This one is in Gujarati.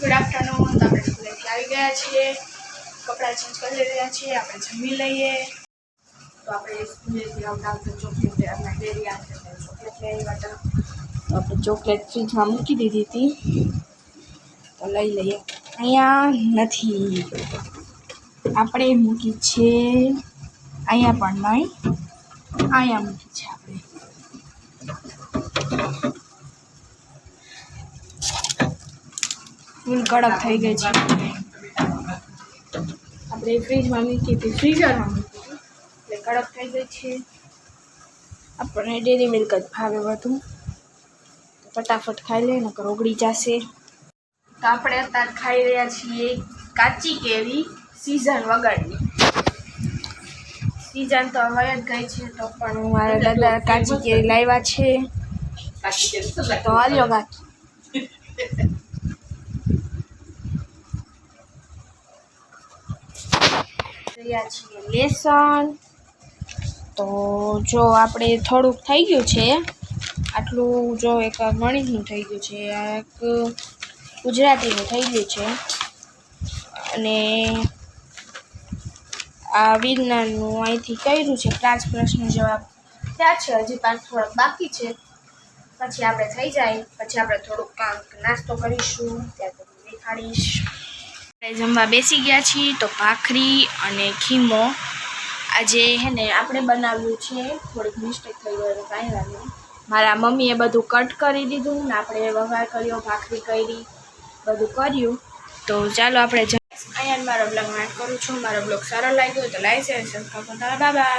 ગુડ આફ્ટરનૂન તો આપણે સ્કૂલેથી આવી ગયા છીએ. કપડાં ચેન્જ કરી રહ્યા છીએ. આપણે જમી લઈએ. તો આપણે સ્કૂલેથી આવતા આવતા ચોકલેટ આપણે ડેરી ચોકલેટ લઈ આવ્યા તો આપણે ચોકલેટ ફ્રીજમાં મૂકી દીધી હતી. તો લઈ લઈએ. અહીંયા નથી. આપણે મૂકી છે. અહીંયા પણ નહીં. અહીંયા મૂકી છે. ફૂલ કડક થઈ ગઈ છે. આપણે ફ્રીજમાં મૂકી હતી ફ્રીઝરમાં એટલે કડક થઈ ગઈ છે. આપણને ડેરી મિલ્ક જ ભાવે વધુ. ફટાફટ ખાઈ લઈએ નકર ઓગળી જશે. તો આપણે અત્યારે ખાઈ રહ્યા છીએ કાચી કેરી સિઝન વગરની. સિઝન તો હવે જ ગઈ છે તો પણ મારા દાદા કાચી કેરી લાવ્યા છે. તો હાલ્યો કાકી રહ્યા છીએ લેસન. તો જો આપણે થોડુંક થઈ ગયું છે, આટલું જો એક ગણિતનું થઈ ગયું છે, એક ગુજરાતીનું થઈ ગયું છે. અને આ વિજ્ઞાનનું અહીંથી કર્યું છે પાંચ પ્રશ્ન જવાબ ત્યાં છે, હજી પાંચ થોડાક બાકી છે. પછી આપણે થઈ જાય, પછી આપણે થોડુંક કામ નાસ્તો કરીશું ત્યાં તમને દેખાડીશ. જમવા બેસી ગયા છીએ તો ભાખરી અને ખીમો. આજે હે ને આપણે બનાવ્યું છે. થોડીક મિસ્ટેક થઈ ગયો કાંઈ વાંધો મારા મમ્મીએ બધું કટ કરી દીધું ને આપણે વઘાર કર્યો, ભાખરી કરી, બધું કર્યું. તો ચાલો આપણે અહીંયા મારો બ્લોગ એડ કરું છું. મારો બ્લોગ સારો લાગ્યો તો લાઈક શેર સબસ્ક્રાઈબ કરતા બાય